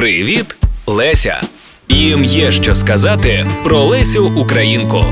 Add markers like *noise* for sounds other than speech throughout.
Привіт, Леся! Їм є що сказати про Лесю Українку.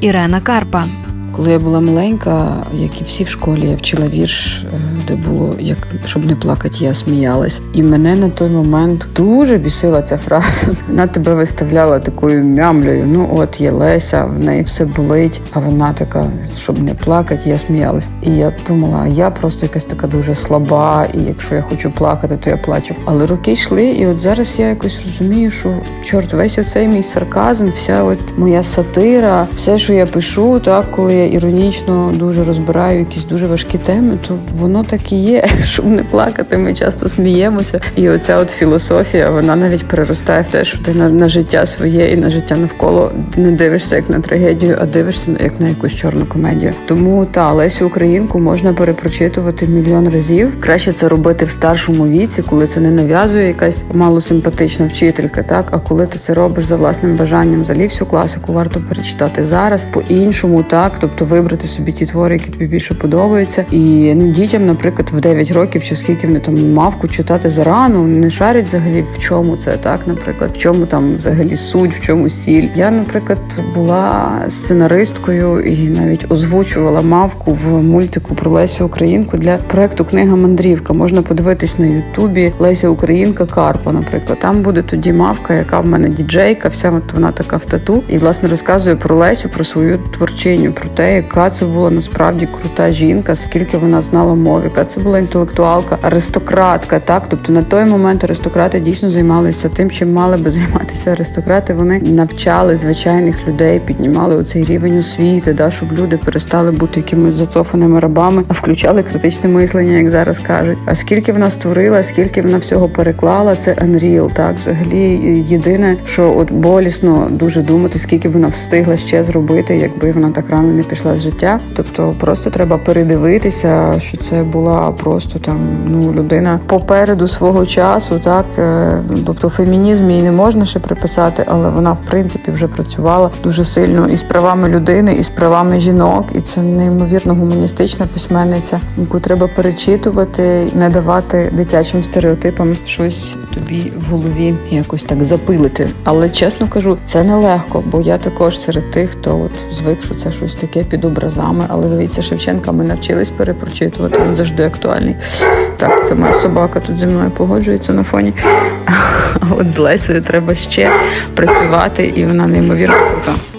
Ірена Карпа. Коли я була маленька, як і всі в школі, я вчила вірш, е, де було як щоб не плакати, я сміялась. І мене на той момент дуже бісила ця фраза. *laughs* Вона тебе виставляла такою мямлею. Ну от є Леся, в неї все болить. А вона така, щоб не плакати, я сміялась. І я думала, я просто якась така дуже слаба, і якщо я хочу плакати, то я плачу. Але роки йшли, і от зараз я якось розумію, що чорт, весь оцей мій сарказм, вся от моя сатира, все, що я пишу, так коли іронічно дуже розбираю якісь дуже важкі теми, то воно так і є. *laughs* Щоб не плакати, ми часто сміємося. І оця от філософія, вона навіть переростає в те, що ти на, на життя своє і на життя навколо не дивишся як на трагедію, а дивишся як на якусь чорну комедію. Тому та Лесю Українку можна перепрочитувати мільйон разів. Краще це робити в старшому віці, коли це не нав'язує якась малосимпатична вчителька, так а коли ти це робиш за власним бажанням, взагалі всю класику варто перечитати зараз по-іншому, так тобто вибрати собі ті твори, які тобі більше подобаються. І ну дітям, наприклад, в 9 років чи скільки вони там мавку читати зарано, не шарять взагалі в чому це так, наприклад, в чому там взагалі суть, в чому сіль. Я, наприклад, була сценаристкою і навіть озвучувала мавку в мультику про Лесю Українку для проекту Книга Мандрівка. Можна подивитись на Ютубі Леся Українка Карпа, наприклад. Там буде тоді мавка, яка в мене діджейка, вся вона така в тату, і власне розказує про Лесю, про свою творчиню, про те, яка це була насправді крута жінка, скільки вона знала мов, яка це була інтелектуалка, аристократка. Так, тобто на той момент аристократи дійсно займалися тим, чим мали би *laughs* займатися аристократи. Вони навчали звичайних людей, піднімали оцей рівень освіти, да, щоб люди перестали бути якимись зацофаними рабами, а включали критичне мислення, як зараз кажуть. А скільки вона створила, скільки вона всього переклала, це Unreal, Так, взагалі єдине, що от болісно дуже думати, скільки вона встигла ще зробити, якби вона так рано не пішла з життя. Тобто, просто треба передивитися, що це була просто там ну людина попереду свого часу, так Е, тобто фемінізм їй не можна ще приписати, але вона в принципі вже працювала дуже сильно і з правами людини, і з правами жінок, і це неймовірно гуманістична письменниця, яку треба перечитувати, не давати дитячим стереотипам щось тобі в голові якось так запилити. Але чесно кажу, це нелегко, бо я також серед тих, хто от звик, що це щось таке під образами. Але дивіться, Шевченка, ми навчились перепрочитувати. Він завжди актуальний. Так, це моя собака тут зі мною погоджується на фоні. *laughs* От з Лесею треба ще працювати, і вона неймовірно крута.